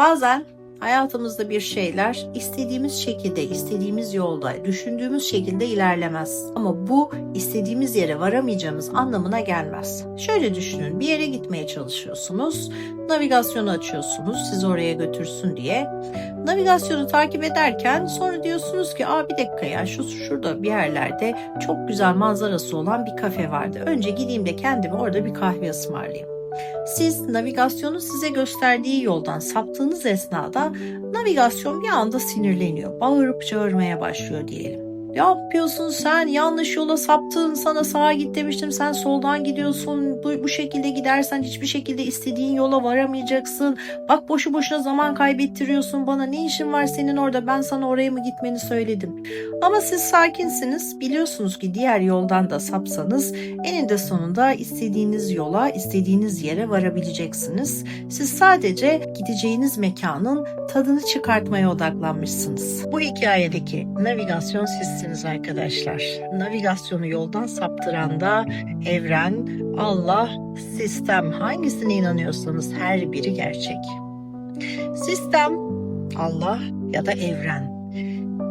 Bazen hayatımızda bir şeyler istediğimiz şekilde, istediğimiz yolda, düşündüğümüz şekilde ilerlemez. Ama bu istediğimiz yere varamayacağımız anlamına gelmez. Şöyle düşünün, bir yere gitmeye çalışıyorsunuz, navigasyonu açıyorsunuz, sizi oraya götürsün diye. Navigasyonu takip ederken sonra diyorsunuz ki, aa bir dakika ya şu şurada bir yerlerde çok güzel manzarası olan bir kafe vardı. Önce gideyim de kendime orada bir kahve ısmarlayayım. Siz navigasyonun size gösterdiği yoldan saptığınız esnada navigasyon bir anda sinirleniyor. Bağırıp çağırmaya başlıyor diyelim. Yapıyorsun sen? Yanlış yola saptın. Sana sağa git demiştim. Sen soldan gidiyorsun. Bu, bu şekilde gidersen hiçbir şekilde istediğin yola varamayacaksın. Bak boşu boşuna zaman kaybettiriyorsun bana. Ne işin var senin orada? Ben sana oraya mı gitmeni söyledim. Ama siz sakinsiniz. Biliyorsunuz ki diğer yoldan da sapsanız eninde sonunda istediğiniz yola, istediğiniz yere varabileceksiniz. Siz sadece gideceğiniz mekanın tadını çıkartmaya odaklanmışsınız. Bu hikayedeki navigasyon sizsiniz arkadaşlar. Navigasyonu yoldan saptıran da evren, Allah, sistem hangisine inanıyorsanız her biri gerçek. Sistem, Allah ya da evren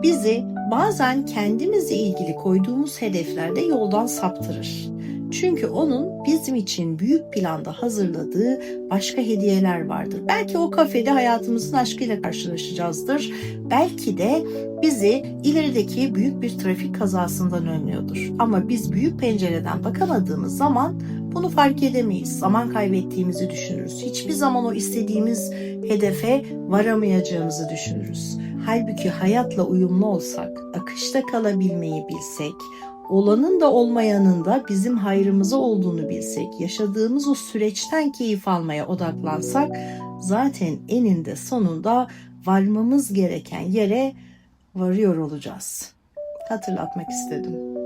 bizi bazen kendimizle ilgili koyduğumuz hedeflerde yoldan saptırır. Çünkü onun bizim için büyük planda hazırladığı başka hediyeler vardır. Belki o kafede hayatımızın aşkıyla karşılaşacağızdır. Belki de bizi ilerideki büyük bir trafik kazasından önlüyordur. Ama biz büyük pencereden bakamadığımız zaman bunu fark edemeyiz. Zaman kaybettiğimizi düşünürüz. Hiçbir zaman o istediğimiz hedefe varamayacağımızı düşünürüz. Halbuki hayatla uyumlu olsak, akışta kalabilmeyi bilsek, olanın da olmayanın da bizim hayrımıza olduğunu bilsek, yaşadığımız o süreçten keyif almaya odaklansak zaten eninde sonunda varmamız gereken yere varıyor olacağız. Hatırlatmak istedim.